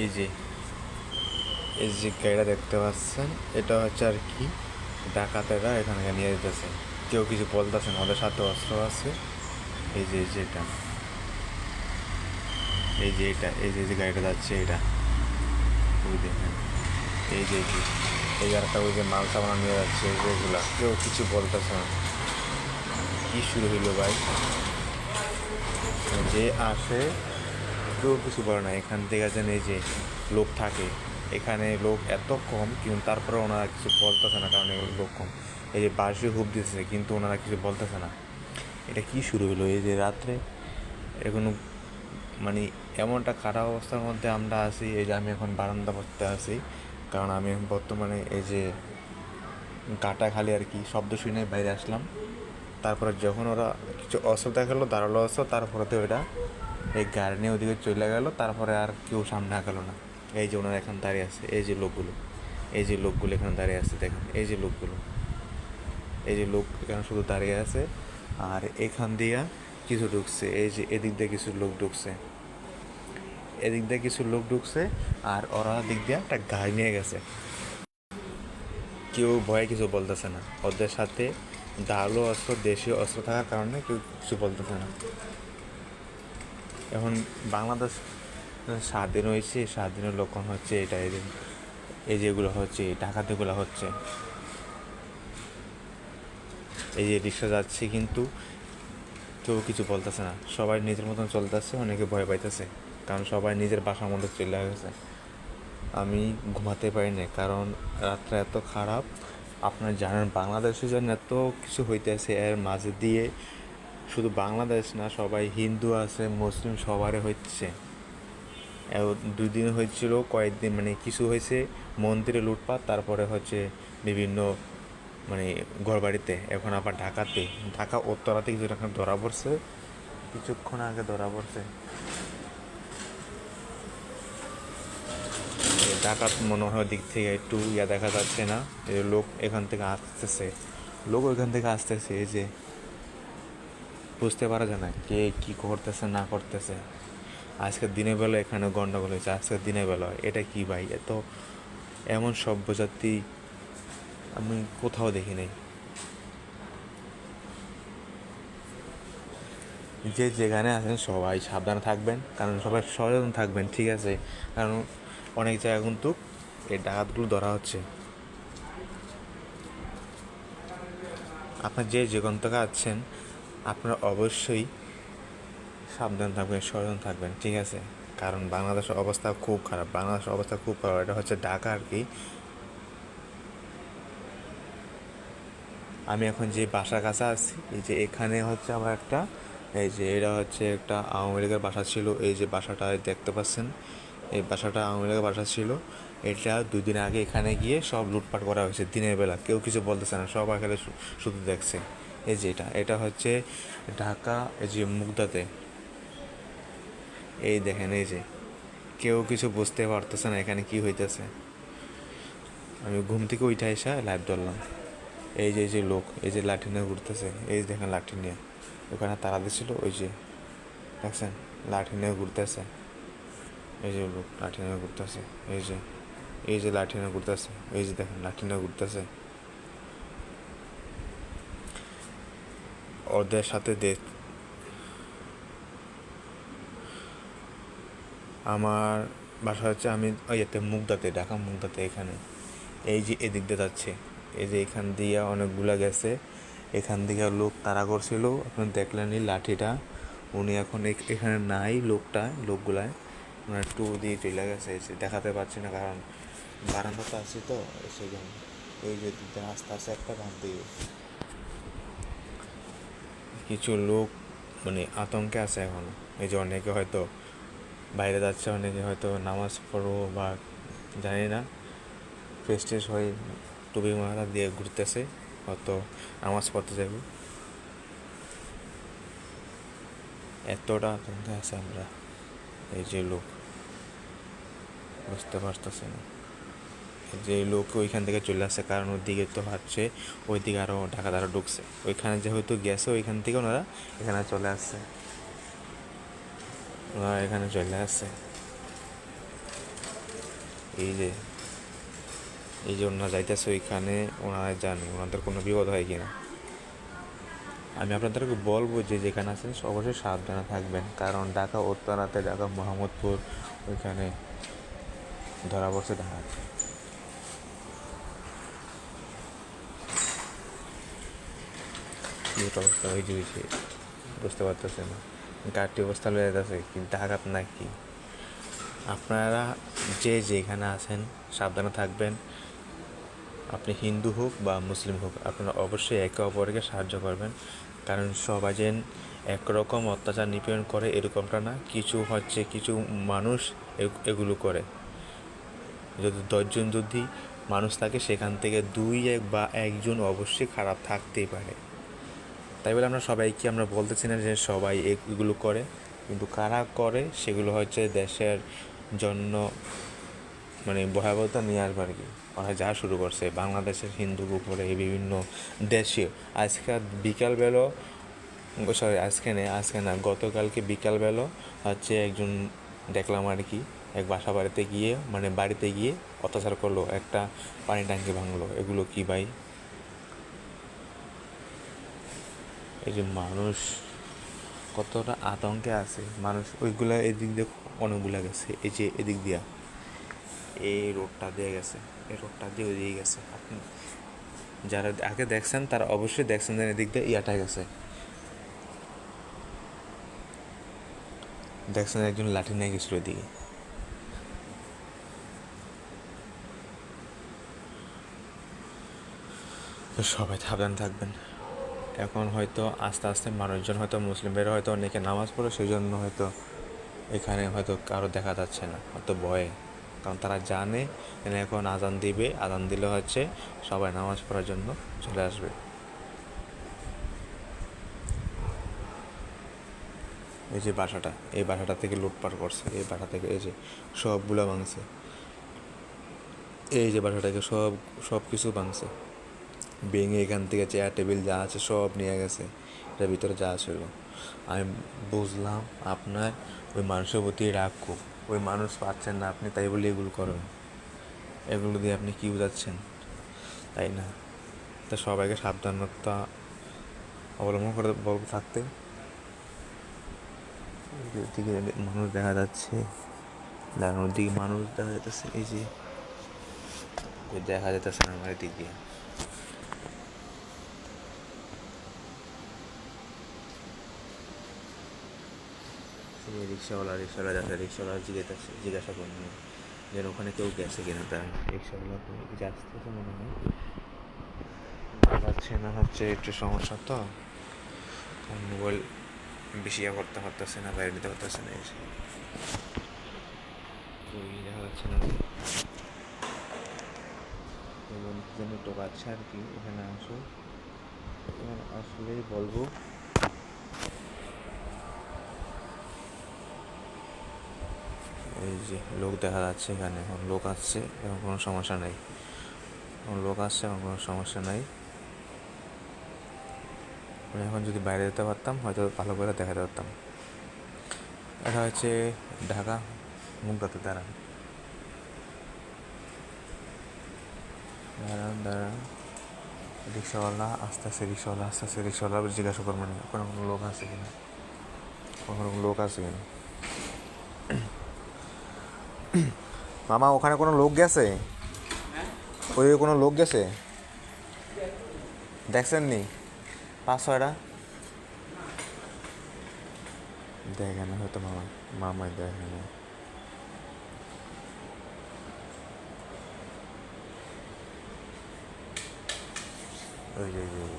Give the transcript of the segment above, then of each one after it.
এই যে এই যে গাড়িটা দেখতে পাচ্ছেন, এটা হচ্ছে আর কি ডাকাতেরা এখানে নিয়ে যেতেছে। কেউ কিছু বলতেছে না, ওদের সাথে অস্ত্র আছে। এই যে এই যে এটা। এই যে এটা, এই যে যে গাড়িটা যাচ্ছে এটা। ওই এই যে, এই একটা ওই যে মাল সামানা নিয়ে যাচ্ছে যে কেউ কিছু বলতেছে না। কি শুরু হইল ভাই? যে আসে কেউ কিছু বলে না। এখান থেকে যেন এই যে লোক থাকে, এখানে লোক এত কম কিন্তু তারপরে ওনারা কিছু বলতেছে না কারণ এগুলো লোক কম। এই যে বাসে হুপ দিতেছে কিন্তু ওনারা কিছু বলতেছে না। এটা কি শুরু হলো এই যে রাত্রে? এখনও মানে এমন একটা খারাপ অবস্থার মধ্যে আমরা আছি, এই যে আমি এখন বারান্দা পড়তে আছি, কারণ আমি বর্তমানে এই যে গাটা খালি আর কি শব্দ শুনে বাইরে আসলাম। তারপরে যখন ওরা কিছু অস্ত্র দেখাল দাঁড়াল অস্ত্র তারপরে তো ওটা এই গাড়ি নিয়ে ওদিকে চলে গেল, তারপরে আর কেউ সামনে আগালো না। এই যে ওনারা এখন দাঁড়িয়ে আছে, এই যে লোকগুলো, এই যে লোকগুলো এখানে দাঁড়িয়ে আছে, দেখেন, এই যে লোকগুলো, এই যে লোক এখানে শুধু দাঁড়িয়ে আছে, আর এখান দিয়া কিছু ঢুকছে, এই যে এদিক দিয়ে কিছু লোক ঢুকছে। এদিক দিয়ে কিছু লোক ঢুকছে, আর ওরা দিক দিয়ে একটা গাড়ি নিয়ে গেছে। কেউ ভয়ে কিছু বলতেছে না। ওদের সাথে ধারালো অস্ত্র, দেশীয় অস্ত্র থাকার কারণে কেউ কিছু বলতেছে না। এখন বাংলাদেশ স্বাধীন হয়েছে স্বাধীনের লক্ষণ হচ্ছে এটা এই যেগুলো হচ্ছে ডাকাতিগুলো হচ্ছে। এই যে রিক্সা যাচ্ছে কিন্তু কেউ কিছু বলতেছে না। সবাই নিজের মতন চলতেছে, অনেকে ভয় পাইতেছে। কারণ সবাই নিজের বাসার মধ্যে চলে গেছে। আমি ঘুমাতে পারি না কারণ রাতটা এত খারাপ। আপনার জানেন, বাংলাদেশে যেন এত কিছু হইতেছে, এর মাঝে দিয়ে শুধু বাংলাদেশ না, সবাই হিন্দু আছে, মুসলিম সবারই হচ্ছে। এও দুই দিন হয়েছিল, কয়েকদিন মানে কিছু হয়েছে, মন্দিরে লুটপাট, তারপরে হচ্ছে বিভিন্ন মানে ঘরবাড়িতে, এখন আবার ঢাকাতে। ঢাকা উত্তরাতে কিছু এখন ধরা পড়ছে, কিছুক্ষণ আগে ধরা পড়ছে। ডাকাত মনে হয় দিক থেকে একটু ইয়া দেখা যাচ্ছে না লোক এখান থেকে আসতেছে। লোক ওইখান থেকে আসতেছে, এই যে বুঝতে পারা যায় না কে কি করতেছে, না করতেছে। আজকের দিনের বেলা এখানে গন্ডগোল হয়েছে, আজকের দিনের বেলা এটা কি ভাই? এত এমন সভ্যজাতি আমি কোথাও দেখি নাই। যে যেখানে আছেন সবাই সাবধানে থাকবেন, কারণ সবাই সচেতন থাকবেন, ঠিক আছে? কারণ অনেক জায়গায় কিন্তু এই ডাকাতগুলো ধরা হচ্ছে। আপনার যে যেখান থেকে আছেন আপনারা অবশ্যই সাবধান থাকবেন, সচেতন থাকবেন, ঠিক আছে? কারণ বাংলাদেশের অবস্থা খুব খারাপ, বাংলাদেশের অবস্থা খুব খারাপ। এটা হচ্ছে ঢাকা আর কি। আমি এখন যে বাসার কাছে আছি, এই যে এখানে হচ্ছে আমার একটা, এই যে এটা হচ্ছে একটা আওয়ামী লীগের বাসা ছিল। এই যে বাসাটা দেখতে পাচ্ছেন, এই বাসাটা আওয়ামী লীগের বাসা ছিল। এটা দুই দিন আগে এখানে গিয়ে সব লুটপাট করা হয়েছে দিনের বেলা। কেউ কিছু বলতেছে না সব এখানে শুধু দেখছে। এই যে এটা এটা হচ্ছে ঢাকা, এই যে মুগদাতে। এই দেখেন, এই যে। কেউ কিছু বুঝতে পারতেছে না এখানে কি হইতেছে। আমি ঘুম থেকে উঠে এসে লাইভ ধরলাম। এই যে এই যে লোক, এই যে লাঠি নিয়ে ঘুরতেছে। এই যে দেখেন লাঠি নিয়ে। ওখানে তারা দিছিল, ওই যে। দেখছেন? লাঠি নিয়ে ঘুরতেছে। এই যে লোক, লাঠি নিয়ে ঘুরতেছে। এই যে এই যে লাঠি নিয়ে ঘুরতেছে। এই যে দেখেন, লাঠি নিয়ে ঘুরতেছে। ওদের সাথে দেখ আমার বাসা হচ্ছে আমি ইয়েতে মুগদাতে, ঢাকা মুগদাতে এখানে। এই যে এদিক দিয়ে যাচ্ছে, এই যে এখান দিয়ে অনেকগুলা গেছে। এখান থেকে লোক তাড়া করছিল আপনি দেখলেনই লাঠিটা। উনি এখন এখ- এখানে নাই লোকটা, লোকগুলায়। ওনার একটু দিয়ে চলে গেছে এই দেখাতে পারছি না কারণ বারান্দাতে আছি তো জন্য এই যে আস্তে আস্তে একটা গান দিয়ে। কিছু লোক মানে আতঙ্কে আছে এখন। এই যে অনেকে হয়তো বাইরে যাচ্ছে, অনেকে হয়তো নামাজ পড়ব বা জানি না ফ্রেশ হয়ে টুপি মারা দিয়ে ঘুরতেছে, হয়তো নামাজ পড়তে যাবে। এতটা আতঙ্কে আছে আমরা, এই যে লোক, বুঝতে পারতেছে না। যে লোক ওইখান থেকে চলে আসছে, কারণ ওদিকে তো হচ্ছে, ওইদিকে আরও ঢাকা দ্বারা ঢুকছে। ওইখানে যেহেতু গেছে, ওইখান থেকে ওনারা এখানে চলে আসছে। ওনারা এখানে চলে আসছে। এই যে এই যে ওনারা যাইতেছে ওইখানে, ওনারা জানে, ওনাদের কোনো বিপদ হয় কিনা। আমি আপনাদেরকে বলব যে যেখানে আছেন, অবশ্যই সাবধানে থাকবেন। কারণ ঢাকা উত্তরাতে ঢাকা মোহাম্মদপুর, ওইখানে ধরা পড়ছে ডাকাত কি একটা অবস্থা হয়ে গেছে বুঝতে পারতেছে না। গাড়িটি অবস্থা লয়ে যাচ্ছে কি ডাকাত নাকি আপনারা যে যেখানে আছেন, সাবধানে থাকবেন। আপনি হিন্দু হোক বা মুসলিম হোক, আপনারা অবশ্যই একে অপরকে সাহায্য করবেন। কারণ সবাই যেন একরকম অত্যাচার নিপীড়ন করে, এরকমটা না, কিছু হচ্ছে, কিছু মানুষ এগুলো করে। যদি দশজন যদি মানুষ থাকে, সেখান থেকে দুই এক বা একজন অবশ্যই খারাপ থাকতেই পারে। তাই বলে আমরা সবাইকে আমরা বলতেছি না যে সবাই এগুলো করে, কিন্তু কারা করে সেগুলো হচ্ছে দেশের জন্য মানে ভয়াবহতা নিয়ে আসবে আর কি? ওরা যা শুরু করছে, বাংলাদেশের হিন্দুর উপরে এই বিভিন্ন দেশীয়। আজকে বিকালবেলা সরি, আজকে নেই আজকে না, গতকালকে বিকালবেলা হচ্ছে একজন দেখলাম আর কি, এক বাসা বাড়িতে গিয়ে মানে বাড়িতে গিয়ে অত্যাচার করল, একটা পানি ট্যাঙ্কি ভাঙলো। এগুলো কি ভাই? এই যে মানুষ কতটা আতঙ্কে আছে, মানুষ ওইগুলা এদিক দিয়ে অনেকগুলা গেছে, এই যে এদিক দিয়া। এই রোডটা দিয়ে গেছে, এই রোডটা দিয়ে ওইদিকে গেছে। আপনি যারা আগে দেখছেন, তারা অবশ্যই দেখছেন যে এদিক দিয়ে ইয়াটা গেছে। দেখছেন একজন লাঠি নিয়ে গেছিল ওইদিকে। সবাই সাবধান থাকবেন। এখন হয়তো আস্তে আস্তে মানুষজন হয়তো মুসলিমদের হয়তো অনেকে নামাজ পড়ে সেই জন্য হয়তো এখানে হয়তো কারও দেখা যাচ্ছে না, হয়তো ভয়ে। কারণ তারা জানে এখানে এখন আজান দিবে, আজান দিলে হচ্ছে সবাই নামাজ পড়ার জন্য চলে আসবে। এই যে বাসাটা, এই বাসাটা থেকে লুটপাট করছে, এই বাসা থেকে এই যে সবগুলো ভাঙছে। এই যে বাসাটাকে সব সব কিছু ভাঙছে। ভেঙে এখান থেকে চেয়ার টেবিল যা আছে সব নিয়ে গেছে। এটার ভিতরে যা ছিল আমি বুঝলাম আপনার ওই মানুষের প্রতি রাগ খুব। ওই মানুষ পাচ্ছেন না আপনি, তাই বলে এগুলো করেন। এগুলো দিয়ে আপনি কী বোঝাচ্ছেন? তাই না? তা সবাইকে সাবধানতা অবলম্বন করে বলব থাকতে। ওদিকে মানুষ দেখা যাচ্ছে। দেখেন দিকে মানুষ দেখা যাচ্ছে এই যে। দেখা যাচ্ছে না আমার দিক দিয়ে এই রিক্সাওয়ালা রিক্সাওয়ালা যাচ্ছে, রিক্সাওয়ালা জিজ্ঞাসা জিজ্ঞাসা করুন যেন ওখানে কেউ গেছে কিনা। তার রিক্সাওয়ালা কিছু তো মনে হয়। পাচ্ছে না হচ্ছে একটু সমস্যা তো। মোবাইল বেশি ইয়ে করতে পারতেছে না, বাইরে নিতে পারতেছে না এসে। এই দেখা যাচ্ছে না এবং যেন টোকাচ্ছে আর কি এখানে আসো আসলেই বলব যে লোক দেখা যাচ্ছে এখানে এখন লোক আসছে এখন কোনো সমস্যা নেই। এখন লোক আসছে এখন কোনো সমস্যা নাই। আমি এখন যদি বাইরে যেতে পারতাম, হয়তো ভালো করে দেখাতে পারতাম। এটা হচ্ছে ঢাকা, মুগদাতে। দাঁড়ান। দাঁড়ান দাঁড়ান। রিক্সাওয়ালা, আস্তে আস্তে রিক্সাওয়ালা, আস্তে আস্তে রিক্সাওয়ালা জিজ্ঞাসা করবেন, কোনো কোনো লোক আছে কিনা কোনো? কোনো লোক আছে কিনা? মামা ওখানে কোনো লোক গেছে? ওই কোনো লোক গেছে? দেখছেন নি পাঁচ ছয়টা? দেখেন হয়তো মামা মামাই দেখে না। ওই যে ওই যে, ওই যে।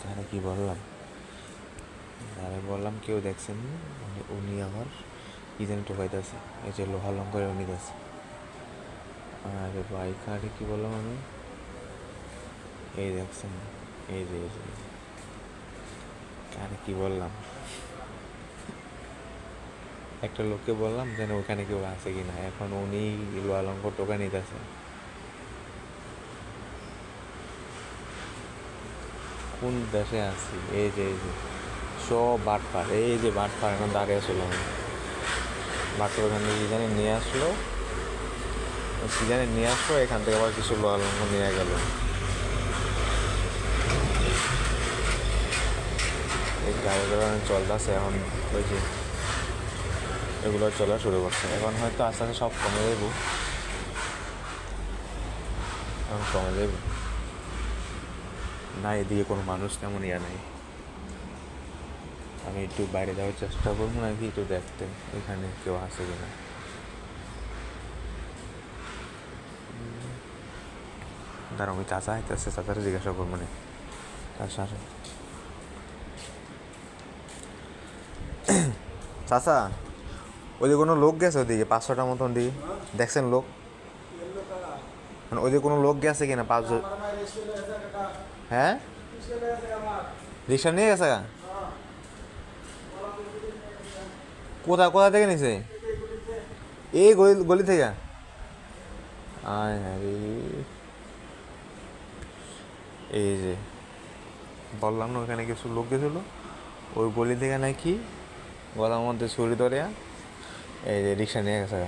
তাহলে কি বললাম? আরে বললাম কেউ দেখছেন উনি আমার কি জানি টোকাইতেছে এই যে লোহা লঙ্কারে উনি গেছে আরে বাইক আরে কি বললাম আমি? এই দেখছেন, এই যে এই যে যে। কি বললাম? একটা লোককে বললাম যেন ওখানে কেউ আছে কিনা এখন উনি লোহা লঙ্ক টোকা নিতেছে। কোন দেশে আছি? এই যে এই যে, সব বাটপার এই যে বাট বাটপার এখন দাঁড়িয়ে ছিল বাটপার ওখানে কি জানি নিয়ে আসলো। কি জানি নিয়ে আসলো, এখান থেকে আবার কিছু লোহা লঙ্ঘ নিয়ে গেল। এই গাড়িগুলো চলতেছে এখন ওই যে এগুলো চলা শুরু করছে। এখন হয়তো আস্তে আস্তে সব কমে দেবো এখন কমে দেবো না, এদিকে কোনো মানুষ তেমন ইয়া নেই। আমি একটু বাইরে যাওয়ার চেষ্টা করব নাকি একটু দেখতে, এখানে কেউ আসে কিনা? দাঁড়াও আমি চাচা আইতেছে, চাচারে জিজ্ঞাসা করব না চাচা চাচা, ওইদিকে কোনো লোক গেছে ওদিকে পাঁচশোটার মতন দিকে দেখছেন লোক? মানে ওইদিকে কোনো লোক গেছে কিনা? পাঁচশো হ্যাঁ? রিক্সা নিয়ে গেছে? কোথা কোথা থেকে নিছে? এই গলি গলি থেকে? আয় এই যে, বললাম না ওখানে কিছু লোক গেছিল। ওই গলি থেকে নাকি গলার মধ্যে ছুরি ধরে এই যে রিক্সা নিয়ে গেছে।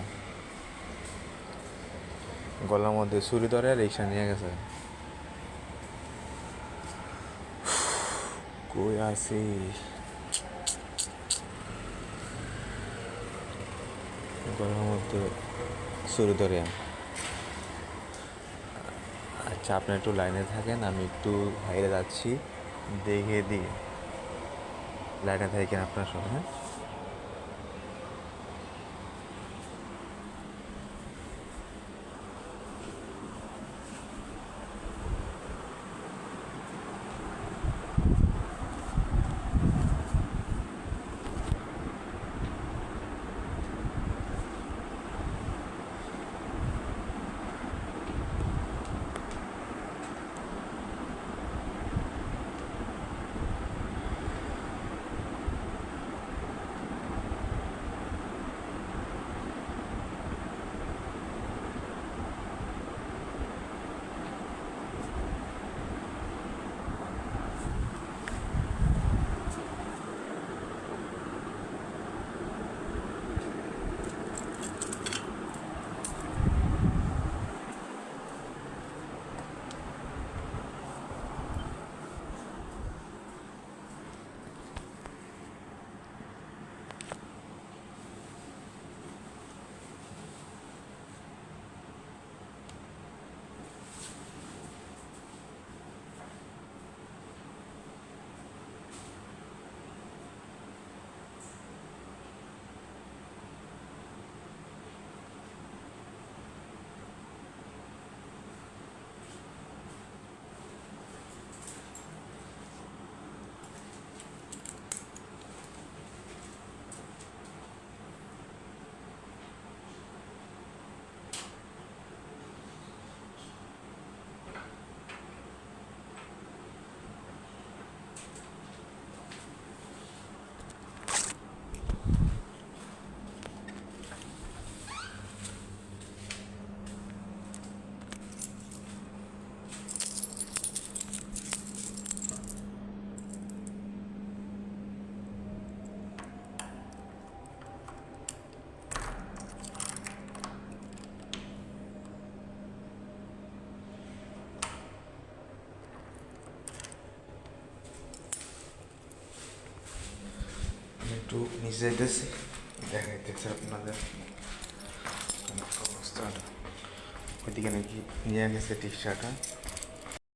গলার মধ্যে ছুরি ধরে রিক্সা নিয়ে গেছে। কই আছি গলার মধ্যে সুরে ধরে আচ্ছা আপনি একটু লাইনে থাকেন, আমি একটু বাইরে যাচ্ছি। দেখে দিই। লাইনে থাকেন আপনার সঙ্গে হ্যাঁ? নিচে যাইতেছি দেখাইতেছি আপনাদের অবস্থাটা ওইদিকে নাকি নিয়ে গেছে টি শার্টটা